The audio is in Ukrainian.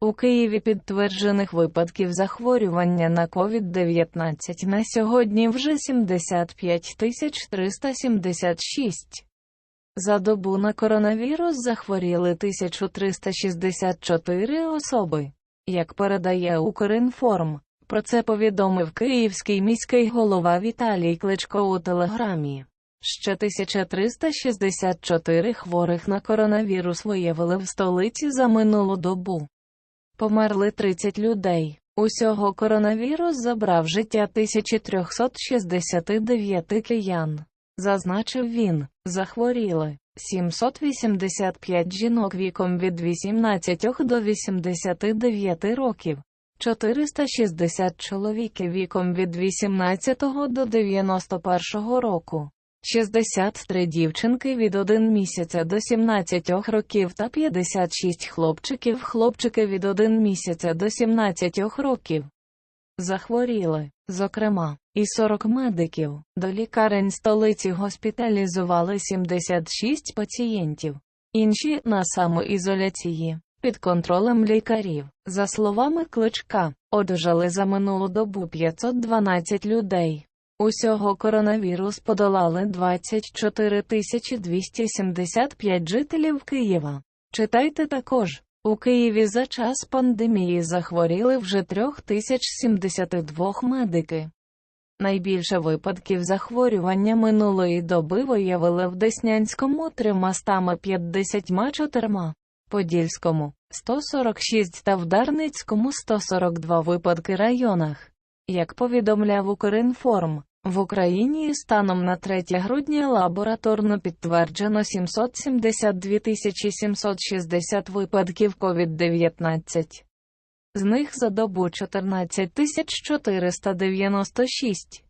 У Києві підтверджених випадків захворювання на COVID-19 на сьогодні вже 75 376. За добу на коронавірус захворіли 1364 особи. Як передає Укрінформ, про це повідомив київський міський голова Віталій Кличко у телеграмі. Ще 1364 хворих на коронавірус виявили в столиці за минулу добу. Померли 30 людей. Усього коронавірус забрав життя 1369 киян. Зазначив він, захворіли 785 жінок віком від 18 до 89 років, 460 чоловіків віком від 18 до 91 року, 63 дівчинки від 1 місяця до 17 років та 56 хлопчиків хлопчики від 1 місяця до 17 років. Захворіли, зокрема, і 40 медиків. До лікарень столиці госпіталізували 76 пацієнтів. Інші на самоізоляції, під контролем лікарів. За словами Кличка, одужали за минулу добу 512 людей. Усього коронавірус подолали 24 275 жителів Києва. Читайте також. У Києві за час пандемії захворіли вже 3072 медики. Найбільше випадків захворювання минулої доби виявили в Деснянському 354, Подільському 146 та в Дарницькому 142 випадки районах. Як повідомляв Укрінформ, в Україні станом на 3 грудня лабораторно підтверджено 772 760 випадків COVID-19. З них за добу 14 496.